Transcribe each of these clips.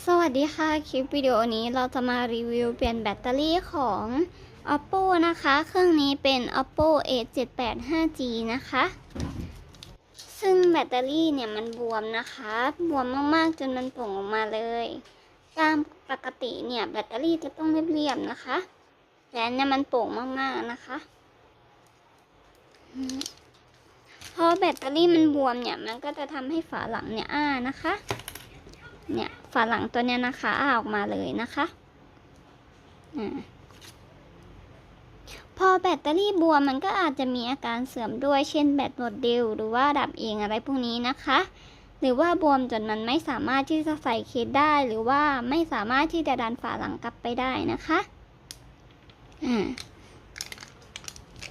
สวัสดีค่ะ คลิปวิดีโอนี้เราจะมารีวิวเปลี่ยนแบตเตอรี่ของ oppo นะคะ เครื่องนี้เป็น oppo a78 5g นะคะ ซึ่งแบตเตอรี่เนี่ยมันบวมนะคะ บวมมากๆ จนมันโป่งออกมาเลยตามปกติเนี่ยแบตเตอรี่จะต้องเรียบๆนะคะ แต่นเนี่ยมันโป่งมากๆนะคะพอแบตเตอรี่มันบวมเนี่ยมันก็จะทำให้ฝาหลังเนี่ยอ้านะคะ เนี่ยฝาหลังตัวเนี้ยนะคะอ้าออกมาเลยนะคะอาพอแบตเตอรี่บวมมันก็อาจจะมีอาการเสื่อมด้วยเช่นแบตหมดเร็วหรือว่าดับเองอะไรพวกนี้นะคะ หรือว่าบวมจนมันไม่สามารถที่จะใส่เคสได้หรือว่าไม่สามารถที่จะดันฝาหลังกลับไปได้นะคะอ่า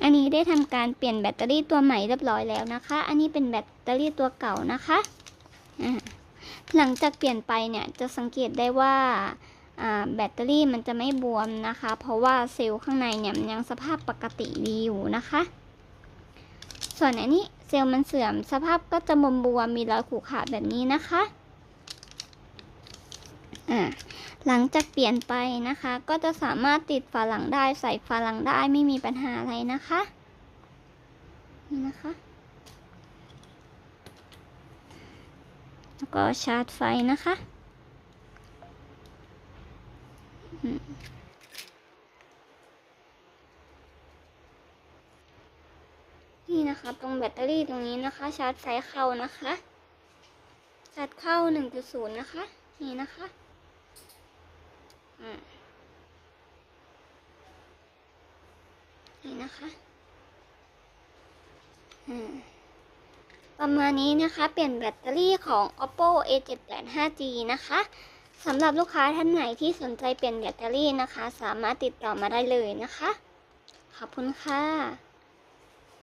อันนี้ได้ทำการเปลี่ยนแบตเตอรี่ตัวใหม่เรียบร้อยแล้วนะคะ อันนี้เป็นแบตเตอรี่ตัวเก่านะคะอ่า หลังจากเปลี่ยนไปเนี่ยจะสังเกตได้ว่าแบตเตอรี่มันจะไม่บวมนะคะ เพราะว่าเซลล์ข้างในเนี่ยมันยังสภาพปกติดีอยู่นะคะ ส่วนอันนี้เซลล์มันเสื่อมสภาพก็จะบวมบวมมีรอยขูดขาดแบบนี้นะคะหลังจากเปลี่ยนไปนะคะ ก็จะสามารถติดฝาหลังได้ใส่ฝาหลังได้ไม่มีปัญหาอะไรนะคะนี่นะคะ แล้วก็ชาร์จไฟนะคะ นี่นะคะ ตรงแบตเตอรี่ตรงนี้นะคะ ชาร์จไฟเข้านะคะชาร์จเข้า 1.0 นะคะ นี่นะคะนี่นะคะ อืม ประมาณนี้นะคะ เปลี่ยนแบตเตอรี่ของ oppo a78 5g นะคะสำหรับลูกค้าท่านไหนที่สนใจเปลี่ยนแบตเตอรี่นะคะ สามารถติดต่อมาได้เลยนะคะ ขอบคุณค่ะ